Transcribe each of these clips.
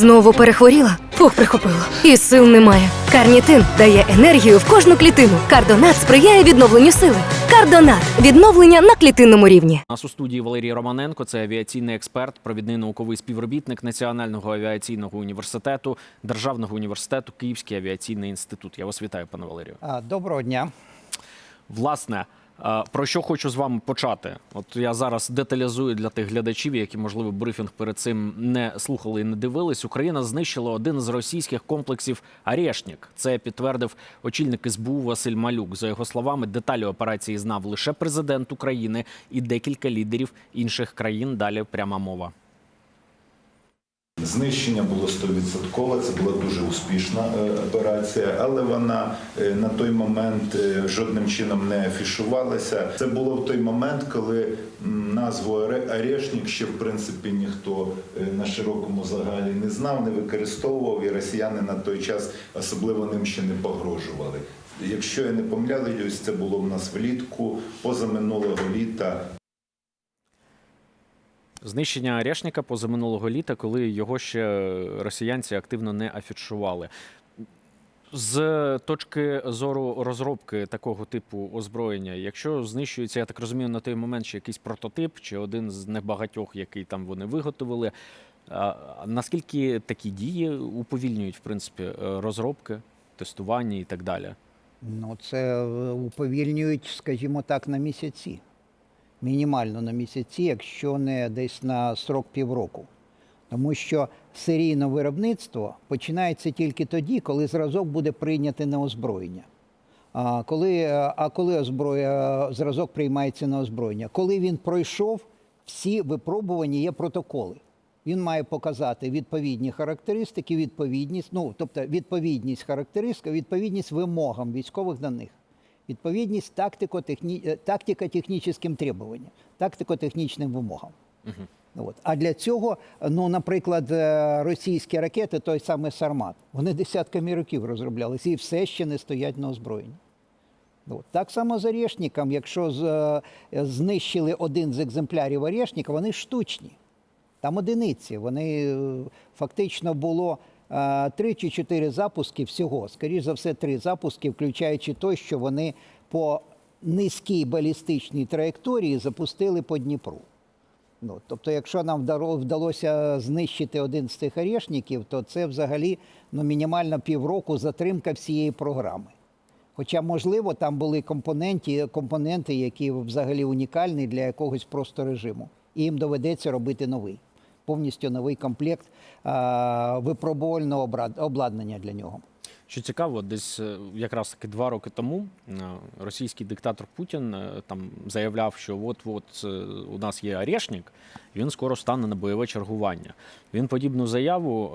Знову перехворіла? Фух, прихопило. І сил немає. Карнітин дає енергію в кожну клітину. Кардонат сприяє відновленню сили. Кардонат відновлення на клітинному рівні. У нас у студії Валерій Романенко, це авіаційний експерт, провідний науковий співробітник Національного авіаційного університету, Державного університету Київський авіаційний інститут. Я вас вітаю, пане Валерію. А, Доброго дня. Власне, про що хочу з вами почати? От я зараз деталізую для тих глядачів, які можливо брифінг перед цим не слухали і не дивились. Україна знищила один з російських комплексів Арешнік. Це підтвердив очільник СБУ Василь Малюк. За його словами, деталі операції знав лише президент України і декілька лідерів інших країн. Далі пряма мова. Знищення було 100%, це була дуже успішна е, операція, але вона е, на той момент е, жодним чином не афішувалася. Це було в той момент, коли назву «Аре- Арешнік ще в принципі ніхто на широкому загалі не знав, не використовував, і росіяни на той час особливо ним ще не погрожували. Якщо я не помиляюсь, це було в нас влітку позаминулого літа. Знищення Арешника позаминулого літа, коли його ще росіянці активно не афішували. З точки зору розробки такого типу озброєння, якщо знищується, я так розумію, на той момент ще якийсь прототип чи один з небагатьох, який там вони виготовили. Наскільки такі дії уповільнюють в принципі розробки, тестування і так далі? Ну, це е, уповільнюють, скажімо так, на місяці. Мінімально на місяці, якщо не десь на срок півроку. Тому що серійне виробництво починається тільки тоді, коли зразок буде прийнятий на озброєння. А коли, а коли озброя, зразок приймається на озброєння? Коли він пройшов всі випробування, є протоколи. Він має показати відповідні характеристики, відповідність, ну тобто відповідність характеристик, відповідність вимогам військових даних, відповідність тактико-техні... е, тактико-технічним требуванням, тактико-технічним вимогам. От. А для цього, ну, наприклад, е, російські ракети, той самий Сармат, вони десятками років розроблялися і все ще не стоять на озброєнні. От. Так само з Орешником, якщо з, е, знищили один з екземплярів Орешника, вони штучні. Там одиниці. Вони фактично було три чи чотири запуски всього. Скоріше за все, три запуски, включаючи той, що вони по низькій балістичній траєкторії запустили по Дніпру. Ну, тобто, якщо нам вдалося знищити один з цих орешників, то це взагалі ну, мінімально півроку затримка всієї програми. Хоча, можливо, там були компоненти, компоненти, які взагалі унікальні для якогось просто режиму. І їм доведеться робити новий, повністю новий комплект а, випробувального обладнання для нього. Що цікаво, десь е, якраз таки два роки тому е, російський диктатор Путін е, там заявляв, що от-от е, у нас є Арешник, і він скоро стане на бойове чергування. Він подібну заяву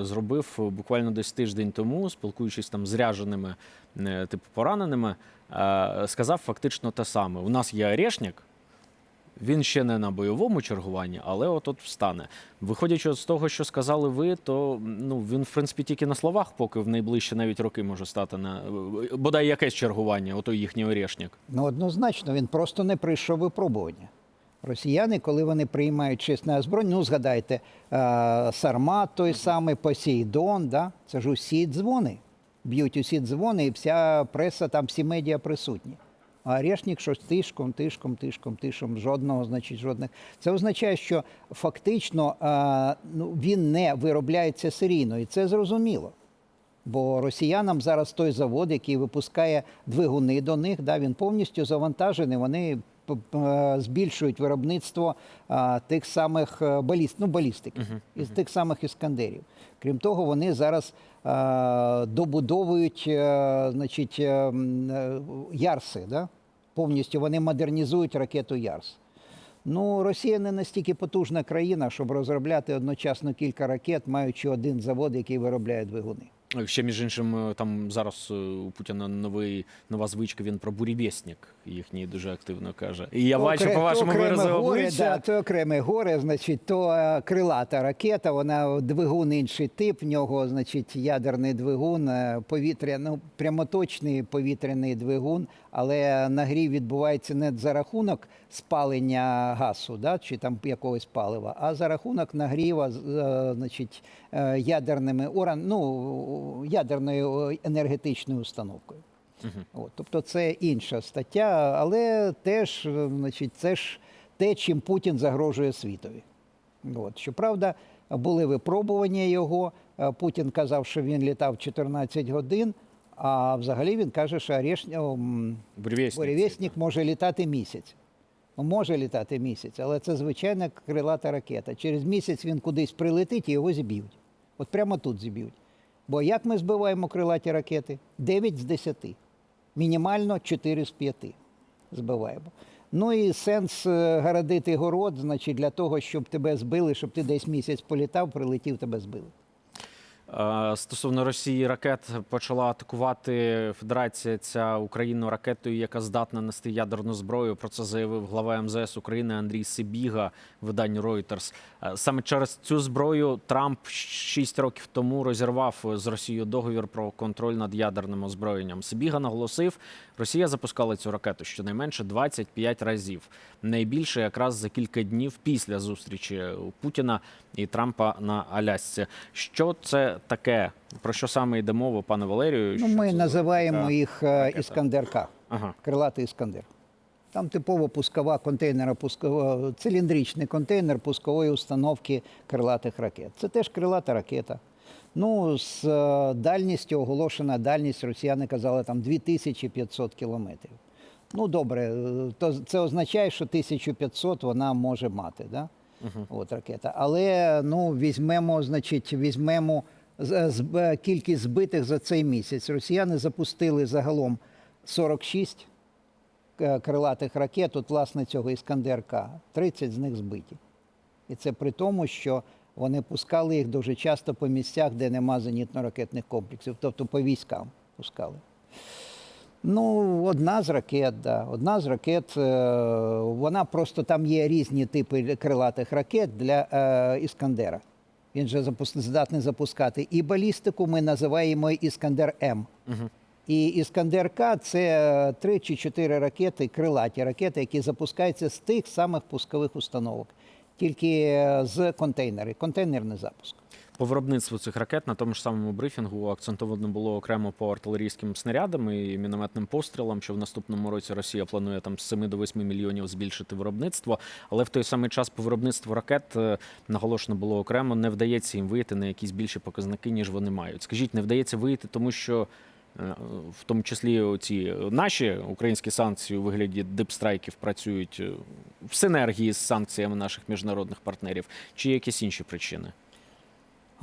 е, зробив буквально десь тиждень тому, спілкуючись там з ряженими, е, типу пораненими, е, сказав фактично те саме: у нас є Арешник, він ще не на бойовому чергуванні, але от от встане. Виходячи з того, що сказали ви, то ну він в принципі тільки на словах, поки в найближчі навіть роки може стати на бодай якесь чергування, ото їхній орешник. Ну, однозначно, він просто не пройшов випробування. Росіяни, коли вони приймають чесне озброєння, ну згадайте, е, Сармат той самий, Посейдон, да? це ж усі дзвони. Б'ють усі дзвони, і вся преса, там всі медіа присутні. А Орешник щось тишком, тишком, тишком, тишком, жодного, значить, жодних. Це означає, що фактично е, ну, він не виробляється серійно, і це зрозуміло. Бо росіянам зараз той завод, який випускає двигуни до них, да, він повністю завантажений. Вони п- збільшують виробництво а, тих самих е, баліст, ну, балістики, із тих самих іскандерів. Крім того, вони зараз а, добудовують е, значить, е, е, Ярси. Да? Повністю вони модернізують ракету Ярс. Ну, Росія не настільки потужна країна, щоб розробляти одночасно кілька ракет, маючи один завод, який виробляє двигуни. Ще між іншим, е, там зараз е, у Путіна новий нова звичка. Він про бурєвєснік їхній дуже активно каже. І я То бачу окре- по вашому виразу обличчя. да, то окреме горе, значить, то е, крилата ракета, вона двигун інший тип, в нього, значить, ядерний двигун, повітря, ну, прямоточний повітряний двигун, але нагрів відбувається не за рахунок спалення газу, да, чи там якогось палива, а за рахунок нагріва е, значить, е, ядерними уран, ну, ядерною енергетичною установкою. От, тобто це інша стаття, але теж, е, значить, це ж те, чим Путін загрожує світові. От. Щоправда, були випробування його. Путін казав, що він літав 14 годин, а взагалі він каже, що Буревісник може літати місяць. Ну, Може літати місяць, але це звичайна крилата ракета. Через місяць він кудись прилетить і його зіб'ють. От прямо тут зіб'ють. Бо як ми збиваємо крилаті ракети? 9 з 10. Мінімально 4 з 5 збиваємо. Ну і сенс е, городити город, значить, для того, щоб тебе збили, щоб ти десь місяць політав, прилетів, тебе збили. Е, Стосовно Росії ракет почала атакувати Федерація ця Україну ракетою, яка здатна нести ядерну зброю. Про це заявив глава МЗС України Андрій Сибіга виданню Reuters. Е, Саме через цю зброю Трамп шість років тому розірвав з Росією договір про контроль над ядерним озброєнням. Сибіга наголосив, Росія запускала цю ракету щонайменше 25 разів. Найбільше якраз за кілька днів після зустрічі Путіна і Трампа на Алясці. Що це таке? Про що саме йде мова, пане Валерію? Ну, ми це називаємо така їх е. Ага. крилатий іскандер. Там типово пускова контейнера, пускова, циліндричний контейнер пускової установки крилатих ракет. Це теж крилата ракета. Ну, з е, дальністю оголошена дальність, росіяни казали, там 2500 кілометрів. Ну, добре, е, то це означає, що 1500 вона може мати, да? От ракета. Але ну, візьмемо, значить, візьмемо кількість збитих за цей місяць. Росіяни запустили загалом 46 е, крилатих ракет, от, власне, цього Іскандер-К. 30 з них збиті. І це при тому, що вони пускали їх дуже часто по місцях, де нема зенітно-ракетних комплексів, тобто по військам пускали. Ну, одна з ракет, да. Одна з ракет, е, вона просто там є різні типи крилатих ракет для е, Іскандера. Він же здатний запускати і балістику, ми називаємо Іскандер М. І Іскандер К це три чи чотири ракети, крилаті ракети, які запускаються з тих самих пускових установок, тільки е, з контейнери, контейнерний запуск. По виробництву цих ракет на тому ж самому брифінгу акцентовано було окремо по артилерійським снарядам і мінометним пострілам, що в наступному році Росія планує там з 7 до 8 мільйонів збільшити виробництво. Але в той самий час по виробництву ракет е, наголошено було окремо, не вдається їм вийти на якісь більші показники, ніж вони мають. Скажіть, не вдається вийти, тому що. е, В тому числі ці наші українські санкції у вигляді дипстрайків працюють е, в синергії з санкціями наших міжнародних партнерів, чи якісь інші причини?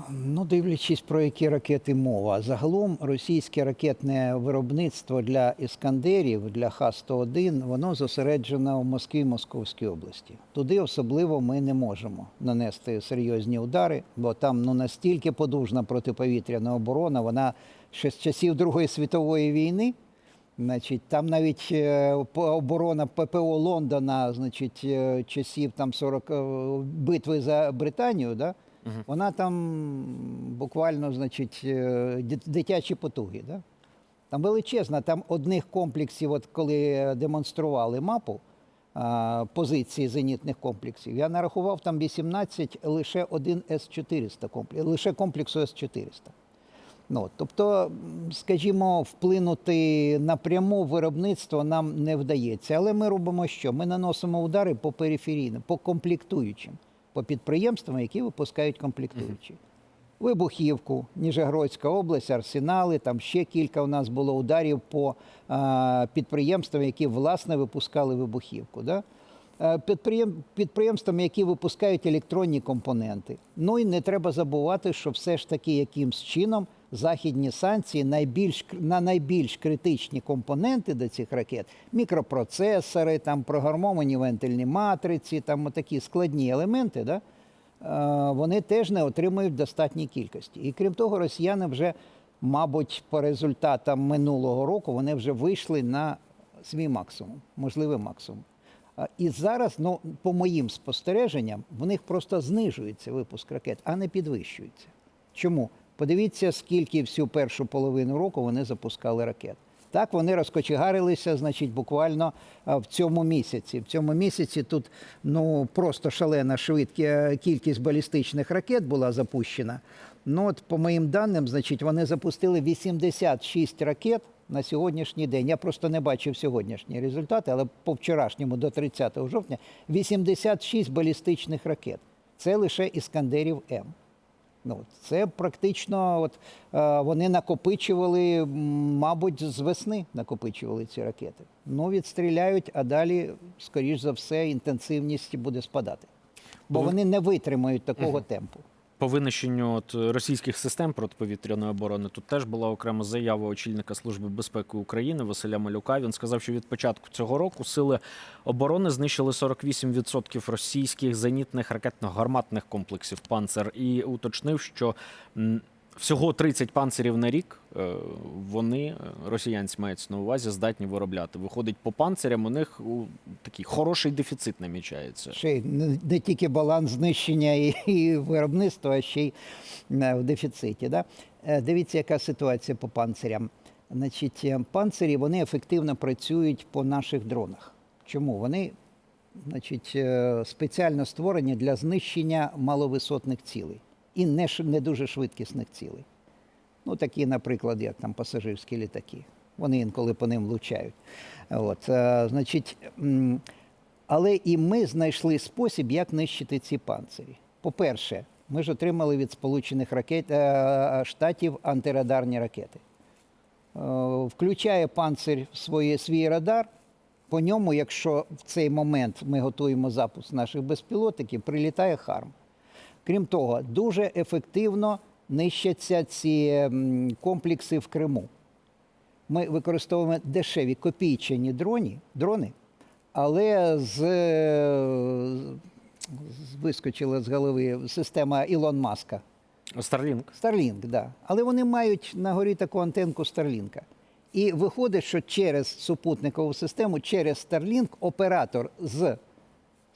Ну, дивлячись про які ракети мова. Загалом російське ракетне виробництво для іскандерів, для Х-101, воно зосереджено в Москві Московській області. Туди особливо ми не можемо нанести серйозні удари, бо там ну настільки подужна протиповітряна оборона, вона ще з часів Другої світової війни. Значить, там навіть е, оборона ППО Лондона, значить, е, часів там 40 е, битви за Британію, да? Вона там буквально, значить, е, дитячі потуги. Да? Там величезна, там одних комплексів, от коли демонстрували мапу позиції зенітних комплексів, я нарахував там 18 лише один С-400 комплекс, лише комплексу С-400. Ну, тобто, скажімо, вплинути напряму виробництво нам не вдається. Але ми робимо що? Ми наносимо удари по периферійним, по комплектуючим, по підприємствам, які випускають комплектуючі. Вибухівку, Ніжегородська область, арсенали, там ще кілька у нас було ударів по а, підприємствам, які власне випускали вибухівку. Да? Е, підприєм- підприємствам, які випускають електронні компоненти. Ну і не треба забувати, що все ж таки якимсь чином західні санкції найбільш на найбільш критичні компоненти до цих ракет мікропроцесори, там програмовані вентильні матриці, там такі складні елементи. Да? е, вони теж не отримують достатній кількості. І крім того, росіяни вже мабуть, по результатам минулого року вони вже вийшли на свій максимум, можливий максимум. І зараз, ну, по моїм спостереженням, в них просто знижується випуск ракет, а не підвищується. Чому? Подивіться, скільки всю першу половину року вони запускали ракет. Так, вони розкочегарилися, значить, буквально в цьому місяці. В цьому місяці тут ну просто шалена швидкі кількість балістичних ракет була запущена. Ну, от, по моїм даним, значить, вони запустили 86 ракет на сьогоднішній день. Я просто не бачив сьогоднішні результати, але по вчорашньому до 30 жовтня 86 балістичних ракет. Це лише іскандерів М. Ну, це практично от, е, вони накопичували, мабуть, з весни накопичували ці ракети. Ну, відстріляють, а далі, скоріш за все, інтенсивність буде спадати. Бо вони не витримають такого темпу. По винищенню от російських систем протиповітряної оборони тут теж була окрема заява очільника Служби безпеки України Василя Малюка. Він сказав, що від початку цього року сили оборони знищили 48% російських зенітних ракетно-гарматних комплексів «Панцер» і уточнив, що всього 30 панцирів на рік е, вони, е, росіянці мається на увазі, здатні виробляти. Виходить, по панцирям у них такий хороший дефіцит намічається. Ще й не, тільки баланс знищення і, виробництва, а ще й е, в дефіциті. Да? Дивіться, яка ситуація по панцирям. Значить, панцирі вони ефективно працюють по наших дронах. Чому? Вони значить, спеціально створені для знищення маловисотних цілей і не, не дуже швидкісних цілей. Ну, такі, наприклад, як там пасажирські літаки. Вони інколи по ним влучають. От, е, значить, але і ми знайшли спосіб, як нищити ці панцирі. По-перше, ми ж отримали від Сполучених ракет, е, Штатів антирадарні ракети. Е, Включає панцир в своє, свій радар. По ньому, якщо в цей момент ми готуємо запуск наших безпілотників, прилітає харм. Крім того, дуже ефективно нищаться ці комплекси в Криму. Ми використовуємо дешеві копійчані дроні, дрони, але з, е, з вискочила з голови система Ілон Маска. Starlink. Starlink, да. Але вони мають на горі таку антенку Starlink. І виходить, що через супутникову систему, через Starlink оператор з,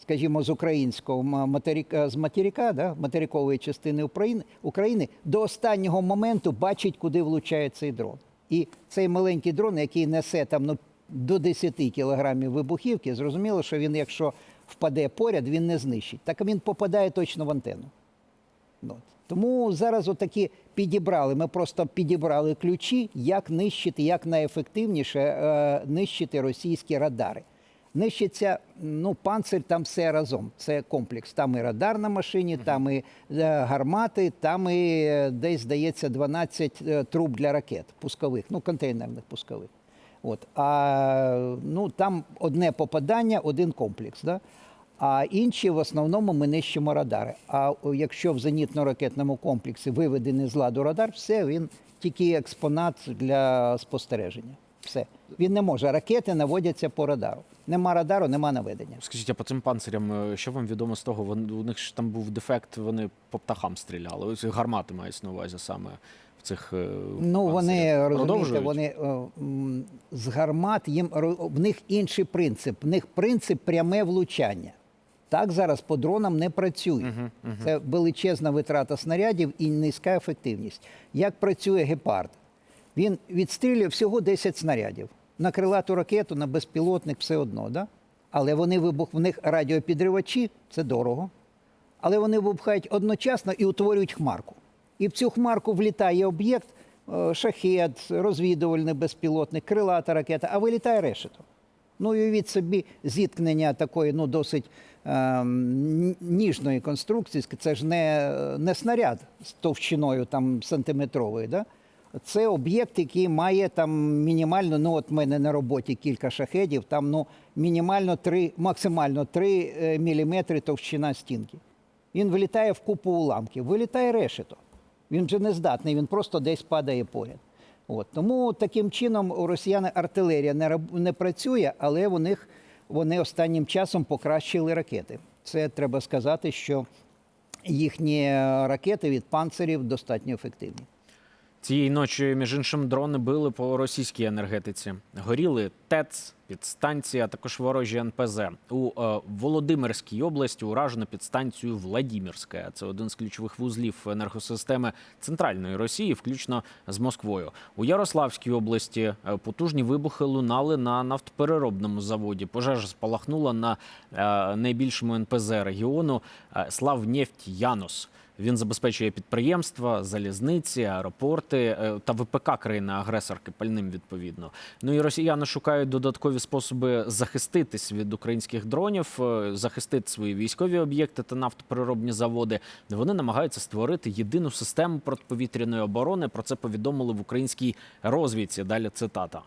скажімо, з українського материка, з материка, да, материкової частини України, України до останнього моменту бачить, куди влучає цей дрон. І цей маленький дрон, який несе там ну, до 10 кілограмів вибухівки, зрозуміло, що він, якщо впаде поряд, він не знищить. Так він попадає точно в антенну. Ну, от. Тому зараз отакі підібрали. Ми просто підібрали ключі, як нищити, як найефективніше е, нищити російські радари. Нищиться ну, панцир там все разом. Це комплекс. Там і радар на машині, там і е, гармати, там і е, десь здається 12 е, труб для ракет пускових, ну контейнерних пускових. От. А ну, там одне попадання, один комплекс. Да? А інші в основному ми нищимо радари. А якщо в зенітно-ракетному комплексі виведений з ладу радар, все, він тільки експонат для спостереження. Все. Він не може. Ракети наводяться по радару. Нема радару, нема наведення. Скажіть, а по цим панцирям, е, що вам відомо з того? Вон- у них ж там був дефект, вони по птахам стріляли. Ось гармати мають на увазі саме в цих. е, Ну вони розумієте, вони е, з гармат їм в них інший принцип. В них принцип пряме влучання. Так зараз по дронам не працює. Це величезна витрата снарядів і низька ефективність. Як працює гепард? Він відстрілює всього 10 снарядів. На крилату ракету, на безпілотник все одно. Да? Але вони вибух, в них радіопідривачі, це дорого. Але вони вибухають одночасно і утворюють хмарку. І в цю хмарку влітає об'єкт, е, шахет, розвідувальний безпілотник, крилата ракета, а вилітає решето. Ну, і уявіть собі зіткнення такої ну, досить ем, ніжної конструкції. Це ж не, не снаряд з товщиною там, сантиметровою. Да? Це об'єкт, який має там мінімально, ну от в мене на роботі кілька шахедів, там ну, мінімально 3, максимально 3 мм товщина стінки. Він вилітає в купу уламків, вилітає решето. Він вже не здатний, він просто десь падає поряд. От. Тому таким чином у росіян артилерія не, не працює, але у них вони останнім часом покращили ракети. Це треба сказати, що їхні ракети від панцирів достатньо ефективні. Цієї ночі, між іншим, дрони били по російській енергетиці. Горіли ТЕЦ, підстанції, а також ворожі НПЗ. У е, Володимирській області уражено підстанцію Владімірська. Це один з ключових вузлів енергосистеми центральної Росії, включно з Москвою. У Ярославській області е, потужні вибухи лунали на нафтопереробному заводі. Пожежа спалахнула на е, найбільшому НПЗ регіону Славнефть Янос. Він забезпечує підприємства, залізниці, аеропорти е, та ВПК країни-агресорки пальним відповідно. Ну і росіяни шукають додаткові способи захиститись від українських дронів, е, захистити свої військові об'єкти та нафтопереробні заводи. Вони намагаються створити єдину систему протиповітряної оборони. Про це повідомили в українській розвідці. Далі цитата.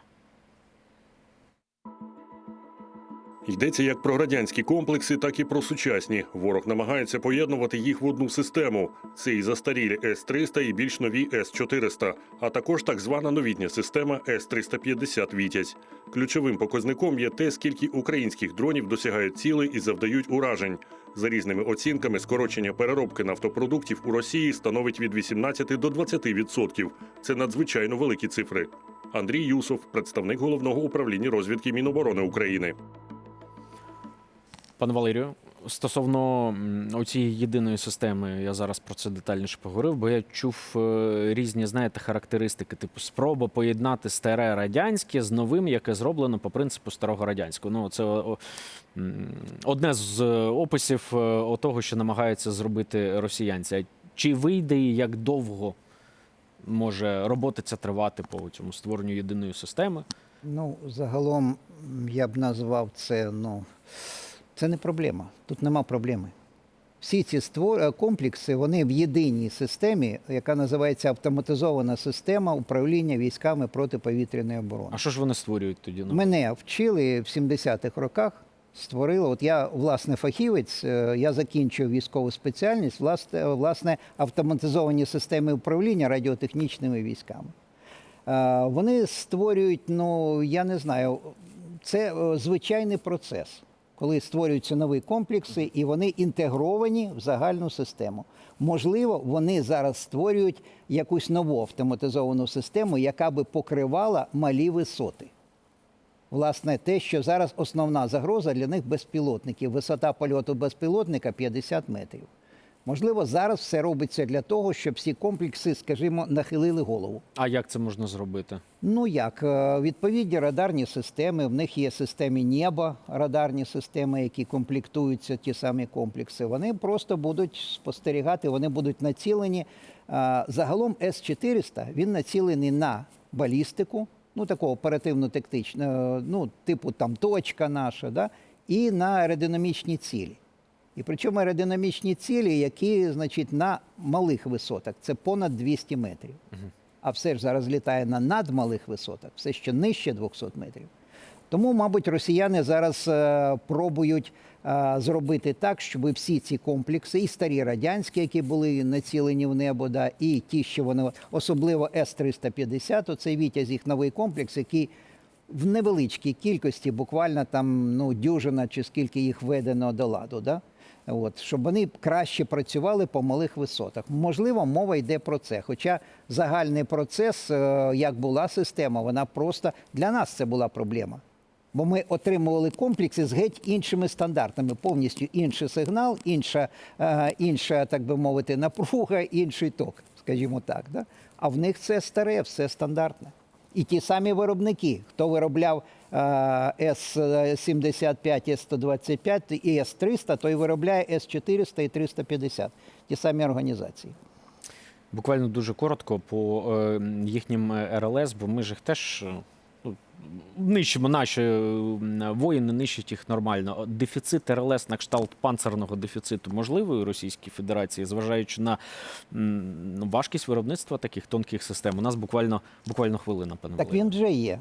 Йдеться як про радянські комплекси, так і про сучасні. Ворог намагається поєднувати їх в одну систему. Це і застарілі С-300 і більш нові С-400, а також так звана новітня система С-350 «Вітязь». Ключовим показником є те, скільки українських дронів досягають цілей і завдають уражень. За різними оцінками, скорочення переробки нафтопродуктів у Росії становить від 18 до 20 відсотків. Це надзвичайно великі цифри. Андрій Юсов, представник головного управління розвідки Міноборони України. Пане Валерію, стосовно м, оцієї єдиної системи, я зараз про це детальніше поговорив, бо я чув е, різні, знаєте, характеристики, типу спроба поєднати старе радянське з новим, яке зроблено по принципу старого радянського. Ну, це одне з е, описів е, того, що намагаються зробити росіянці. Чи вийде і як довго може робота ця тривати по цьому створенню єдиної системи? Ну, загалом я б назвав це, ну, це не проблема. Тут нема проблеми. Всі ці створ... е, комплекси, вони в єдиній системі, яка називається автоматизована система управління військами протиповітряної оборони. А що ж вони створюють тоді? Мене вчили в 70-х роках. Створили, от я власне фахівець, е, я закінчив військову спеціальність, власне, власне автоматизовані системи управління радіотехнічними військами. Е, Вони створюють, ну я не знаю, це звичайний процес, коли створюються нові комплекси і вони інтегровані в загальну систему. Можливо, вони зараз створюють якусь нову автоматизовану систему, яка би покривала малі висоти. Власне, те, що зараз основна загроза для них безпілотників. Висота польоту безпілотника 50 метрів. Можливо, зараз все робиться для того, щоб всі комплекси, скажімо, нахилили голову. А як це можна зробити? Ну як, е, відповідні радарні системи, в них є системи неба, радарні системи, які комплектуються, ті самі комплекси. Вони просто будуть спостерігати, вони будуть націлені. Е, Загалом С-400 він націлений на балістику, ну такого оперативно-тактичного, ну, типу там точка наша, да? і на аеродинамічні цілі. І причому аеродинамічні цілі, які, значить, на малих висотах, це понад 200 метрів. А все ж зараз літає на надмалих висотах, все ще нижче 200 метрів. Тому, мабуть, росіяни зараз е, пробують е, зробити так, щоб всі ці комплекси, і старі радянські, які були націлені в небо, да, і ті, що вони, особливо С-350, оцей Вітязь, їх новий комплекс, який в невеличкій кількості, буквально там ну, дюжина чи скільки їх введено до ладу. Да? От, щоб вони краще працювали по малих висотах. Можливо, мова йде про це. Хоча загальний процес, е, як була система, вона просто для нас це була проблема. Бо ми отримували комплекси з геть іншими стандартами, повністю інший сигнал, інша, е, інша так би мовити, напруга, інший ток, скажімо так. Да? А в них це старе, все стандартне. І ті самі виробники, хто виробляв С-75, С-125 і С-300, той виробляє С-400 і 350. Ті самі організації. Буквально дуже коротко по е, їхнім е, РЛС, бо ми ж їх теж е, ну, нищимо наші воїни, нищать їх нормально. Дефіцит РЛС на кшталт панцерного дефіциту можливий у Російській Федерації, зважаючи на важкість виробництва таких тонких систем. У нас буквально буквально хвилина, пане Так він вже є.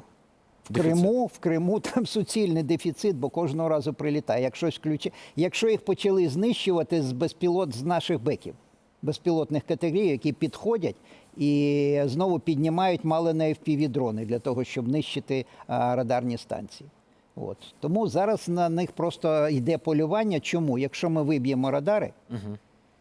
В Криму, в Криму там суцільний дефіцит, бо кожного разу прилітає. Якщо, включи... Якщо їх почали знищувати з безпілот з наших беків, безпілотних категорій, які підходять і знову піднімають мали на FPV дрони для того, щоб нищити радарні станції. От. Тому зараз на них просто йде полювання. Чому? Якщо ми виб'ємо радари,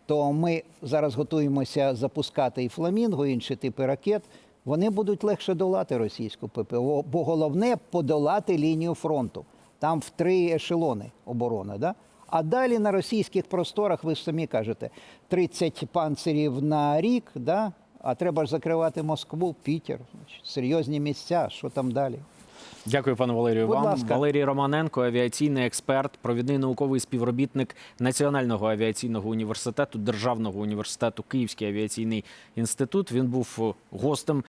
то ми зараз готуємося запускати і фламінго, і інші типи ракет. Вони будуть легше долати російську ППО, бо головне подолати лінію фронту. Там в три ешелони оборона. Да? А далі на російських просторах, ви ж самі кажете, 30 панцирів на рік, да? а треба ж закривати Москву, Пітер, серйозні місця, що там далі. Дякую, пане Валерію. Будь вам ласка. Валерій Романенко, авіаційний експерт, провідний науковий співробітник Національного авіаційного університету, Державного університету Київський авіаційний інститут. Він був гостем